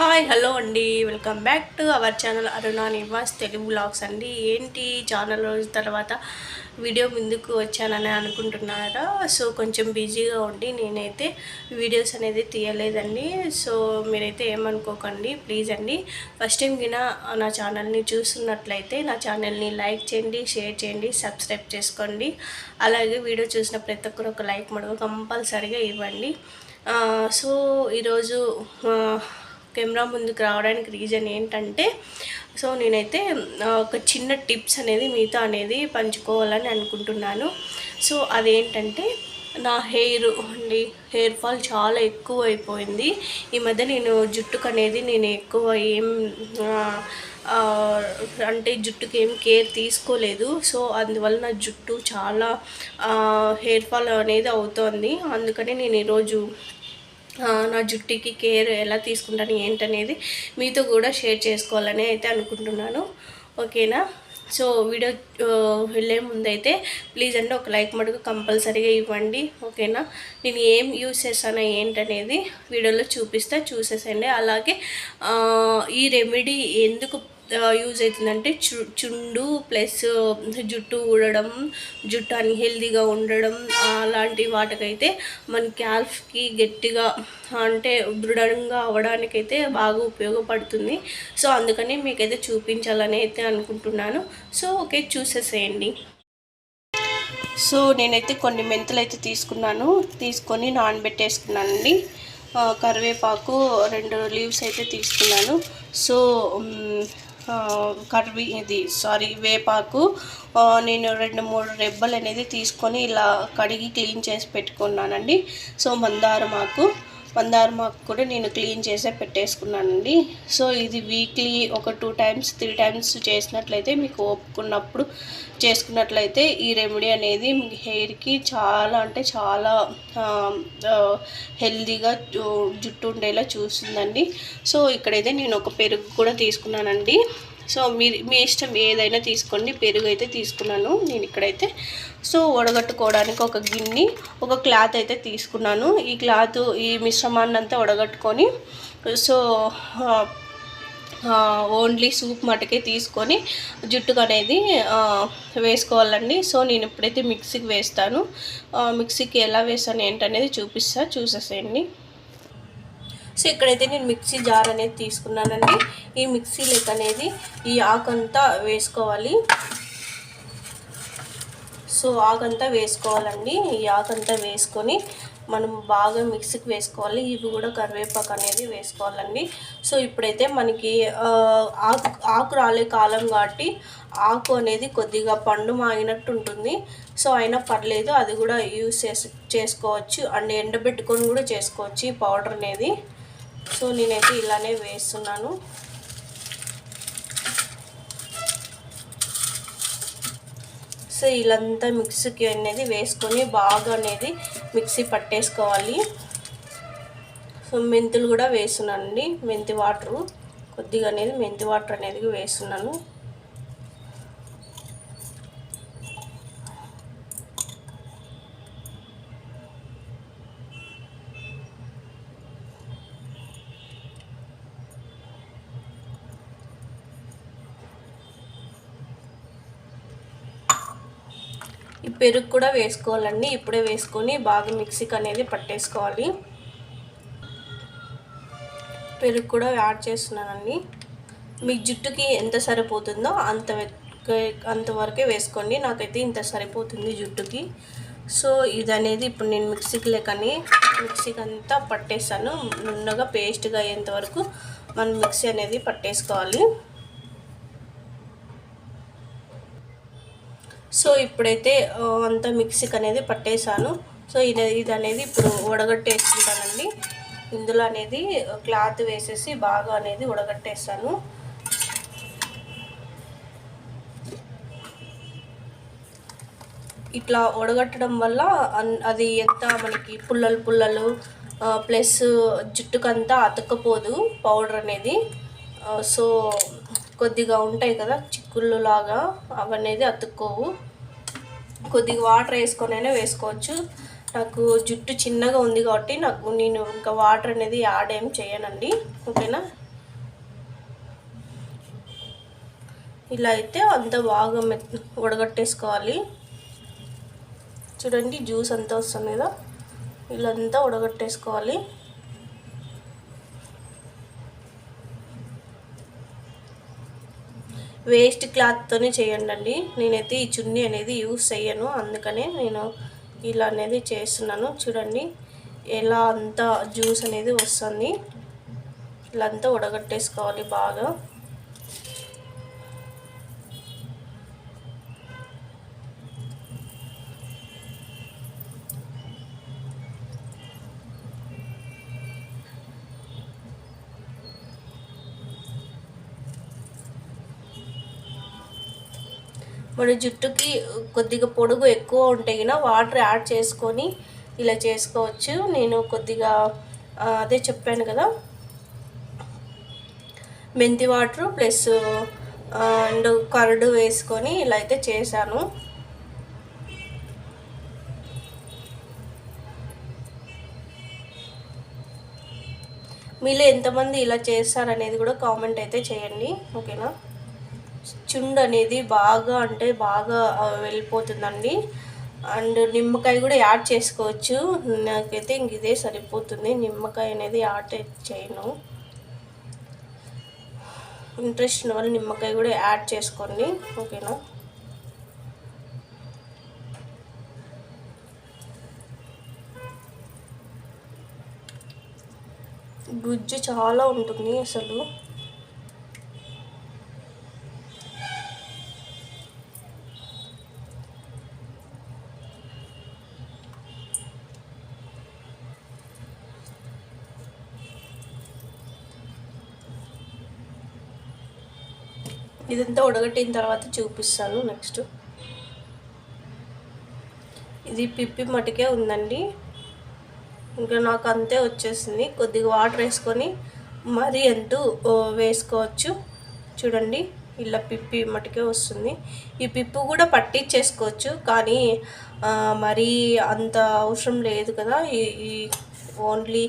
Hi hello అండి. Welcome back to our channel Aruna Nivas Telugu blogs అండి. ఏంటి channel రోజు తర్వాత వీడియో ముందుకు వచ్చానని అనుకుంటున్నారా? సో కొంచెం బిజీగా ఉండి నేనైతే వీడియోస్ అనేది తీయలేదండి. సో మీరైతే ఏమనుకోకండి ప్లీజ్ అండి. ఫస్ట్ టైం కినా నా ఛానల్ని చూస్తున్నట్లయితే నా ఛానల్ని లైక్ చేయండి షేర్ చేయండి సబ్స్క్రైబ్ చేసుకోండి. అలాగే వీడియో చూసిన ప్రతి ఒక్కరు ఒక లైక్ మడుగు కంపల్సరీగా ఇవ్వండి. Uh, సో ఈరోజు uh, కెమెరా ముందుకు రావడానికి రీజన్ ఏంటంటే సో నేనైతే ఒక చిన్న టిప్స్ అనేది మీతో అనేది పంచుకోవాలని అనుకుంటున్నాను. సో అదేంటంటే నా హెయిర్ అండి హెయిర్ ఫాల్ చాలా ఎక్కువ అయిపోయింది ఈ మధ్య నేను జుట్టుకు అనేది నేను ఎక్కువ ఏం అంటే జుట్టుకి ఏం కేర్ తీసుకోలేదు. సో అందువల్ల నా జుట్టు చాలా హెయిర్ ఫాల్ అనేది అవుతోంది. అందుకని నేను ఈరోజు నా జుట్టుకి కేర్ ఎలా తీసుకుంటాను ఏంటనేది మీతో కూడా షేర్ చేసుకోవాలని అయితే అనుకుంటున్నాను. ఓకేనా? సో వీడియో వెళ్ళే ముందైతే ప్లీజ్ అండి ఒక లైక్ మటుకు కంపల్సరీగా ఇవ్వండి. ఓకేనా? నేను ఏం యూస్ చేస్తానో ఏంటనేది వీడియోలో చూపిస్తా చూసేసండి అలాగే ఈ రెమెడీ ఎందుకు యూజ్ అవుతుందంటే చు చుండు ప్లస్ జుట్టు ఊడడం జుట్టు అన్హెల్దీగా ఉండడం అలాంటి వాటికైతే మన క్యాల్ఫ్కి గట్టిగా అంటే దృఢంగా అవ్వడానికైతే బాగా ఉపయోగపడుతుంది. సో అందుకని మీకైతే చూపించాలని అయితే అనుకుంటున్నాను. సో ఓకే చూసేసేయండి. సో నేనైతే కొన్ని మెంతులు అయితే తీసుకున్నాను. తీసుకొని నానబెట్టేసుకున్నానండి. కరివేపాకు రెండు లీవ్స్ అయితే తీసుకున్నాను. సో మ్, కరివి ఇది సారీ వేపాకు నేను రెండు మూడు రెబ్బలు అనేది తీసుకొని ఇలా కడిగి క్లీన్ చేసి పెట్టుకున్నానండి. సో మందారం ఆకు మందారం ఆకు కూడా నేను క్లీన్ చేసే పెట్టేసుకున్నానండి. సో ఇది వీక్లీ ఒక టూ టైమ్స్ త్రీ టైమ్స్ చేసినట్లయితే మీకు ఒప్పుకున్నప్పుడు చేసుకున్నట్లయితే ఈ రెమెడీ అనేది మీ హెయిర్కి చాలా అంటే చాలా హెల్దీగా జుట్టు ఉండేలా చూస్తుందండి. సో ఇక్కడైతే నేను ఒక పెరుగు కూడా తీసుకున్నానండి. సో మీరు మీ ఇష్టం ఏదైనా తీసుకోండి. పెరుగు అయితే తీసుకున్నాను నేను ఇక్కడైతే. సో వడగట్టుకోవడానికి ఒక గిన్నె ఒక క్లాత్ అయితే తీసుకున్నాను. ఈ క్లాత్ ఈ మిశ్రమాన్ని అంతా వడగట్టుకొని సో ఓన్లీ సూప్ మటుకే తీసుకొని జుట్టుకు అనేది వేసుకోవాలండి. సో నేను ఇప్పుడైతే మిక్సీకి వేస్తాను. మిక్సీకి ఎలా వేస్తాను ఏంటనేది చూపిస్తా చూసేసేయండి. సో ఇక్కడైతే నేను మిక్సీ జార్ అనేది తీసుకున్నానండి. ఈ మిక్సీ లెక్క అనేది ఈ ఆకంతా వేసుకోవాలి. సో ఆకంతా వేసుకోవాలండి. ఈ ఆకంతా వేసుకొని మనం బాగా మిక్సీకి వేసుకోవాలి. ఇవి కూడా కరివేపాకు అనేది వేసుకోవాలండి. సో ఇప్పుడైతే మనకి ఆకు ఆకు రాలే కాలం కాబట్టి ఆకు అనేది కొద్దిగా పండు మాగినట్టు ఉంటుంది. సో అయినా పర్లేదు అది కూడా యూస్ చేసి చేసుకోవచ్చు. అండ్ ఎండబెట్టుకొని కూడా చేసుకోవచ్చు ఈ పౌడర్ అనేది. సో నేనైతే ఇలానే వేస్తున్నాను. సో ఇలాంతా మిక్సీకి అనేది వేసుకొని బాగా అనేది మిక్సీ పట్టేసుకోవాలి. సో మెంతులు కూడా వేస్తున్నానండి. మెంతి వాటరు కొద్దిగా అనేది మెంతి వాటర్ అనేది వేస్తున్నాను. పెరుగు కూడా వేసుకోవాలండి. ఇప్పుడే వేసుకొని బాగా మిక్సీకి అనేది పట్టేసుకోవాలి. పెరుగు కూడా యాడ్ చేస్తున్నానండి. మీ జుట్టుకి ఎంత సరిపోతుందో అంత అంతవరకే వేసుకోండి. నాకైతే ఇంత సరిపోతుంది జుట్టుకి. సో ఇది అనేది ఇప్పుడు నేను మిక్సీకి లేకని మిక్సీకి అంతా పట్టేస్తాను నున్నగా పేస్ట్గా అయ్యేంత వరకు మనం మిక్సీ అనేది పట్టేసుకోవాలి. సో ఇప్పుడైతే అంతా మిక్సీకి అనేది పట్టేశాను. సో ఇది ఇది అనేది ఇప్పుడు ఉడగట్టేసుకుంటానండి. ఇందులో అనేది క్లాత్ వేసేసి బాగా అనేది ఉడగట్టేస్తాను. ఇట్లా ఉడగట్టడం వల్ల అన్- అది ఎంత మనకి పుల్లలు పుల్లలు ప్లస్ జుట్టుకంతా అతకపోదు పౌడర్ అనేది. సో కొద్దిగా ఉంటాయి కదా గుళ్ళులాగా అవనేది అతుక్కోవు. కొద్దిగా వాటర్ వేసుకొని అయినా వేసుకోవచ్చు. నాకు జుట్టు చిన్నగా ఉంది కాబట్టి నాకు నేను ఇంకా వాటర్ అనేది యాడ్ ఏం చేయనండి. ఓకేనా? ఇలా అయితే అంత బాగా మె ఉడగట్టేసుకోవాలి చూడండి జ్యూస్ అంతా వస్తుంది? కదా ఇలా అంతా ఉడగట్టేసుకోవాలి వేస్ట్ క్లాత్తోనే చేయండి నేనైతే ఈ చున్నీ అనేది యూస్ చేయను అందుకనే నేను ఇలా అనేది చేస్తున్నాను. చూడండి ఎలా అంతా జ్యూస్ అనేది వస్తుంది. ఇలా అంతా ఉడగట్టేసుకోవాలి బాగా. మన జుట్టుకి కొద్దిగా పొడుగు ఎక్కువ ఉంటే కన్నా వాటర్ యాడ్ చేసుకొని ఇలా చేసుకోవచ్చు. నేను కొద్దిగా అదే చెప్పాను కదా. మెంతి వాటర్ ప్లస్ అండ్ కరడు వేసుకొని ఇలా అయితే చేశాను. మీలో ఎంతమంది ఇలా చేస్తారనేది కూడా కామెంట్ అయితే చేయండి. ఓకేనా? చుండు అనేది బాగా అంటే బాగా వెళ్ళిపోతుందండి. అండ్ నిమ్మకాయ కూడా యాడ్ చేసుకోవచ్చు. నాకైతే ఇంక ఇదే సరిపోతుంది. నిమ్మకాయ అనేది యాడ్ చేయను. ఇంట్రెస్ట్ ఉన్న వాళ్ళు నిమ్మకాయ కూడా యాడ్ చేసుకోండి. ఓకేనా? గుజ్జు చాలా ఉంటుంది అసలు. ఇదంతా ఉడగట్టిన తర్వాత చూపిస్తాను నెక్స్ట్. ఇది పిప్పి మటుకే ఉందండి. ఇంకా నాకు అంతే వచ్చేసింది. కొద్దిగా వాటర్ వేసుకొని మరీ ఎంతో వేసుకోవచ్చు. చూడండి ఇలా పిప్పి మటుకే వస్తుంది. ఈ పిప్పు కూడా పట్టించేసుకోవచ్చు కానీ మరీ అంత అవసరం లేదు కదా. ఈ ఓన్లీ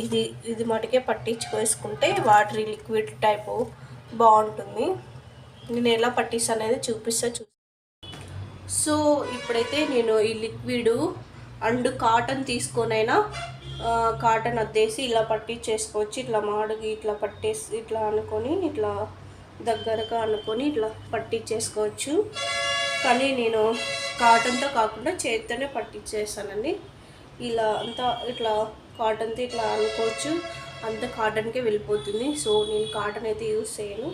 ఇది ఇది మటుకే పట్టించుకోసుకుంటే వాటర్ లిక్విడ్ టైపు బాగుంటుంది. నేను ఎలా పట్టిస్తాను అనేది చూపిస్తా చూ. సో ఇప్పుడైతే నేను ఈ లిక్విడ్ అండ్ కాటన్ తీసుకొనైనా కాటన్ అద్దేసి ఇలా పట్టించేసుకోవచ్చు. ఇట్లా మాడుగి ఇట్లా పట్టేసి ఇట్లా అనుకొని ఇట్లా దగ్గరగా అనుకొని ఇట్లా పట్టించేసుకోవచ్చు. కానీ నేను కాటన్తో కాకుండా చేతితోనే పట్టించేసానండి ఇలా అంతా ఇట్లా కాటన్తో ఇట్లా అనుకోవచ్చు. అంత కాటన్కే వెళ్ళిపోతుంది. సో నేను కాటన్ అయితే యూస్ చేయను.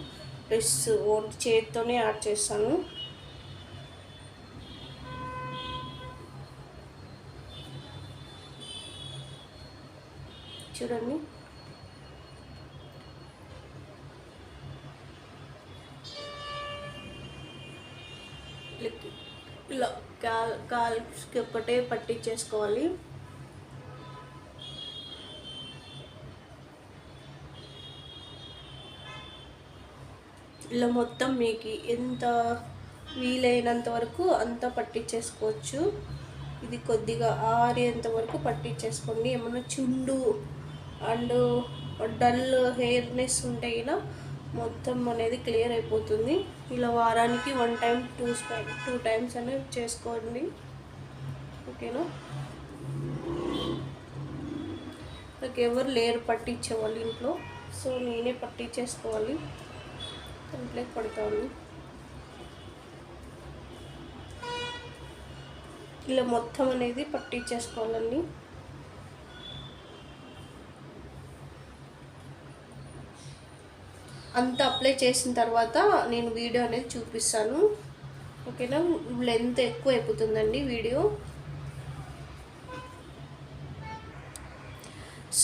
ప్లస్ ఓన్ చేతితోనే యాడ్ చేస్తాను. చూడండి. ఇలా కాల్ కాల్స్కి ఒక్కటే పట్టించేసుకోవాలి. ఇలా మొత్తం మీకు ఎంత వీలైనంత వరకు అంతా పట్టించేసుకోవచ్చు. ఇది కొద్దిగా ఆరేంత వరకు పట్టించేసుకోండి. ఏమన్నా చుండు అండ్ డల్ హెయిర్నెస్ ఉంటే మొత్తం అనేది క్లియర్ అయిపోతుంది. ఇలా వారానికి one time two two times అనేది చేసుకోండి. ఓకేనా? నాకు ఎవరు లేరు పట్టించేవాళ్ళు ఇంట్లో సో నేనే పట్టించేసుకోవాలి. కంప్లైంట్ పడతాను ఇలా మొత్తం అనేది పట్టించేసుకోవాలండి. అంత అప్లై చేసిన తర్వాత నేను వీడియో అనేది చూపిస్తాను. ఓకేనా? లెంత్ ఎక్కువ అయిపోతుందండి వీడియో.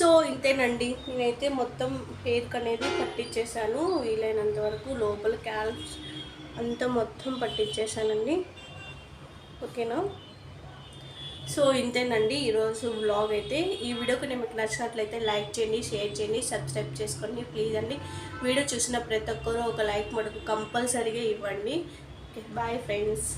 సో ఇంతేనండి. నేనైతే మొత్తం హెయిర్కి అనేది పట్టించేసాను వీలైనంత వరకు లోపల క్యాల్స్ అంతా మొత్తం పట్టించేసానండి ఓకేనా? సో ఇంతేనండి ఈరోజు వ్లాగ్ అయితే. ఈ వీడియోకి నేను మీకు నచ్చినట్లయితే లైక్ చేయండి షేర్ చేయండి సబ్స్క్రైబ్ చేసుకోండి. ప్లీజ్ అండి. వీడియో చూసిన ప్రతి ఒక్కరూ ఒక లైక్ మటుకు కంపల్సరీగా ఇవ్వండి. Okay bye friends.